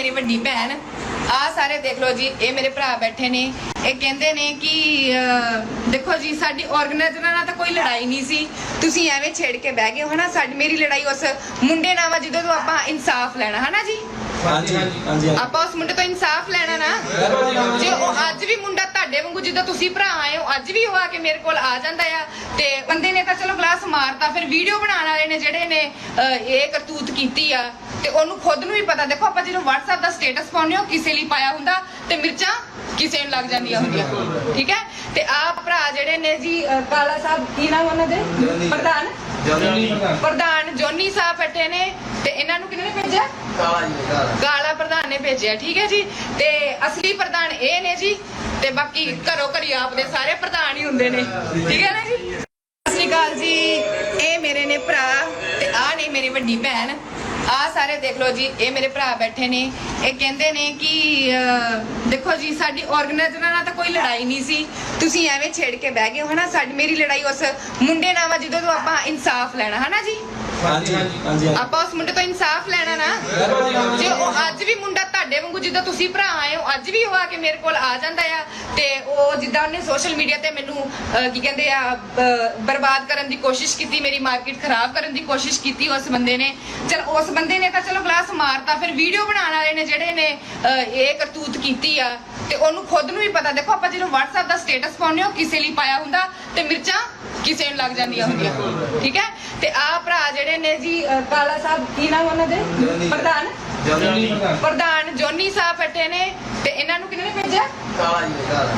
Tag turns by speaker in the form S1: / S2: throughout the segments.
S1: ਮੇਰੀ ਵੱਡੀ ਭੈਣ। ਆ ਸਾਰੇ ਦੇਖ ਲਓ ਜੀ ਇਹ ਮੇਰੇ ਭਰਾ ਬੈਠੇ ਨੇ। ਇਹ ਕਹਿੰਦੇ ਨੇ ਕਿ ਦੇਖੋ ਜੀ ਸਾਡੀ ਆਰਗੇਨਾਈਜ਼ਰਾਂ ਨਾਲ ਤਾਂ ਕੋਈ ਲੜਾਈ ਨਹੀਂ ਸੀ। ਤੁਸੀਂ ਐਵੇਂ ਛੇੜ ਕੇ ਬਹਿ ਗਏ ਹੋ ਹਨਾ? ਸਾਡੀ ਮੇਰੀ ਲੜਾਈ ਉਸ ਮੁੰਡੇ ਨਾਲ ਵਾ ਜਿਹਦੇ ਤੋਂ ਆਪਾਂ ਇਨਸਾਫ ਲੈਣਾ ਹਨਾ ਜੀ?
S2: ਹਾਂਜੀ ਹਾਂਜੀ
S1: ਆਪਾਂ ਉਸ ਮੁੰਡੇ ਤੋਂ ਇਨਸਾਫ ਲੈਣਾ ਨਾ। ਜੇ ਉਹ ਅੱਜ ਵੀ ਮੁੰਡਾ ਵਾਂਗੂ ਜਿੱਦਾਂ ਤੁਸੀਂ ਭਰਾ ਆਏ ਹੋ ਅੱਜ ਵੀ ਉਹ ਆ ਕੇ ਮੇਰੇ ਕੋਲ ਆ ਜਾਂਦਾ ਆ। ਤੇ ਬੰਦੇ ਨੇ ਤਾਂ ਚਲੋ ਗਲਾਸ ਮਾਰਤਾ ਫਿਰ ਵੀਡੀਓ ਬਣਾਉਣ ਵਾਲੇ ਨੇ ਜਿਹੜੇ ਨੇ ਅਹ, ਇਹ ਕਰਤੂਤ ਕੀਤੀ ਆ। ਤੇ ਉਹਨੂੰ ਖੁਦ ਨੂੰ ਵੀ ਪਤਾ ਦੇਖੋ ਆਪਾਂ ਜਦੋਂ WhatsApp ਦਾ ਸਟੇਟਸ ਪਾਉਂਦੇ ਹੋ ਕਿਸੇ ਲਈ ਪਾਇਆ ਹੁੰਦਾ ਤੇ ਮਿਰਚਾਂ ਕਿਸੇ ਨੂੰ ਲੱਗ ਜਾਂਦੀਆਂ ਹੁੰਦੀਆਂ। ਠੀਕ ਹੈ? ਤੇ ਆਹ ਭਰਾ ਜਿਹੜੇ ਨੇ ਜੀ ਅਹ, ਕਾਲਾ ਸਾਹਿਬ ਕੀ ਨਾਮ ਉਹਨਾਂ ਦੇ? ਪ੍ਰਧਾਨ? ਪ੍ਰਧਾਨ ਜੋਨੀ ਸਾਹਿਬ ਬੈਠੇ ਨੇ। ਤੇ ਇਹਨਾਂ ਨੂੰ ਕਿਹਨੇ ਨੇ ਭੇਜਿਆ? ਗਾਲਾ ਪ੍ਰਧਾਨ ਨੇ ਭੇਜਿਆ ਠੀਕ ਹੈ ਜੀ? ਤੇ ਅਸਲੀ ਪ੍ਰਧਾਨ ਇਹ ਨੇ ਜੀ ਤੇ ਬਾਕੀ ਘਰੋ ਘਰੀ ਆਪਦੇ ਸਾਰੇ ਪ੍ਰਧਾਨ ਹੀ ਹੁੰਦੇ ਨੇ। ਠੀਕ ਹੈ ਨਾ ਜੀ? ਸਤਿ ਸ਼੍ਰੀ ਅਕਾਲ ਜੀ। ਇਹ ਮੇਰੇ ਨੇ ਭਰਾ ਤੇ ਆਹ ਨੇ ਮੇਰੀ ਵੱਡੀ ਭੈਣ। ਆ ਸਾਰੇ ਦੇਖ ਲਓ ਜੀ ਇਹ ਮੇਰੇ ਭਰਾ ਬੈਠੇ ਨੇ। ਇਹ ਕਹਿੰਦੇ ਨੇ ਕਿ ਦੇਖੋ ਜੀ ਸਾਡੀ ਆਰਗੇਨਾਈਜ਼ਰਾਂ ਨਾਲ ਤਾਂ ਕੋਈ ਲੜਾਈ ਨਹੀਂ ਸੀ। ਤੁਸੀਂ ਐਵੇਂ ਛੇੜ ਕੇ ਬਹਿ ਗਏ ਹੋ ਹਨਾ? ਸਾਡੀ ਮੇਰੀ ਲੜਾਈ ਉਸ ਮੁੰਡੇ ਨਾਲ ਵਾ ਜਿਹਦੇ ਤੋਂ ਆਪਾਂ ਇਨਸਾਫ ਲੈਣਾ ਹਨਾ ਜੀ?
S2: ਹਾਂਜੀ ਹਾਂਜੀ।
S1: ਆਪਾਂ ਉਸ ਮੁੰਡੇ ਤੋਂ ਇਨਸਾਫ ਲੈਣਾ ਜੇ ਉਹ ਅੱਜ ਵੀ ਮੁੰਡਾ ਤੁਹਾਡੇ ਵਾਂਗੂ ਜਿੱਦਾਂ ਤੁਸੀਂ ਭਰਾ ਆਏ ਹੋ ਅੱਜ ਵੀ ਉਹ ਆ ਕੇ ਮੇਰੇ ਕੋਲ ਆ ਜਾਂਦਾ ਆ ਤੇ ਉਹ ਜਿੱਦਾਂ ਉਹਨੇ ਸੋਸ਼ਲ ਮੀਡੀਆ ਤੇ ਮੈਨੂੰ ਅਹ, ਕੀ ਕਹਿੰਦੇ ਆ ਬਰਬਾਦ ਕਰਨ ਦੀ ਕੋਸ਼ਿਸ਼ ਕੀਤੀ ਮੇਰੀ ਮਾਰਕੀਟ ਖਰਾਬ ਕਰਨ ਦੀ ਕੋਸ਼ਿਸ਼ ਕੀਤੀ ਉਸ ਬੰਦੇ ਨੇ। ਚਲ ਉਸ ਬੰਦੇ ਨੇ ਤਾਂ ਚਲੋ ਗਲਾਸ ਮਾਰਤਾ ਫਿਰ ਵੀਡੀਓ ਬਣਾਉਣ ਵਾਲੇ ਨੇ ਜਿਹੜੇ ਨੇ ਅਹ, ਇਹ ਕਰਤੂਤ ਕੀਤੀ ਆ। ਤੇ ਉਹਨੂੰ ਖੁਦ ਨੂੰ ਵੀ ਪਤਾ ਦੇਖੋ ਆਪਾਂ ਜਦੋਂ WhatsApp ਦਾ ਸਟੇਟਸ ਪਾਉਂਦੇ ਹੋ ਕਿਸੇ ਲਈ ਪਾਇਆ ਹੁੰਦਾ। ਤੇ ਮਿਰਚਾਂ ਕਿਸੇ ਨੂੰ ਲੱਗ ਜਾਂਦੀਆਂ ਹੁੰਦੀਆਂ। ਠੀਕ ਹੈ? ਤੇ ਆਹ ਭਰਾ ਜਿਹੜੇ ਨੇ ਜੀ ਕਾਲਾ ਸਾਹਿਬ ਕੀ ਨਾਮ ਉਹਨਾਂ ਦੇ? ਪ੍ਰਧਾਨ? ਪ੍ਰਧਾਨ। ਜੋਨੀ ਸਾਹਿਬ ਬੈਠੇ ਨੇ। ਤੇ ਇਹਨਾਂ ਨੂੰ ਕਿਹਨੇ ਨੇ ਭੇਜਿਆ?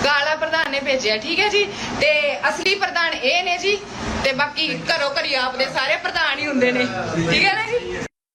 S1: ਗਾਲਾ ਪ੍ਰਧਾਨ ਨੇ ਭੇਜਿਆ ਠੀਕ ਹੈ ਜੀ? ਤੇ ਅਸਲੀ ਪ੍ਰਧਾਨ ਇਹ ਨੇ ਜੀ। ਤੇ ਬਾਕੀ ਘਰੋ ਘਰੀ ਆਪਦੇ ਸਾਰੇ ਪ੍ਰਧਾਨ ਹੀ ਹੁੰਦੇ ਨੇ। ਠੀਕ ਹੈ ਨਾ ਜੀ?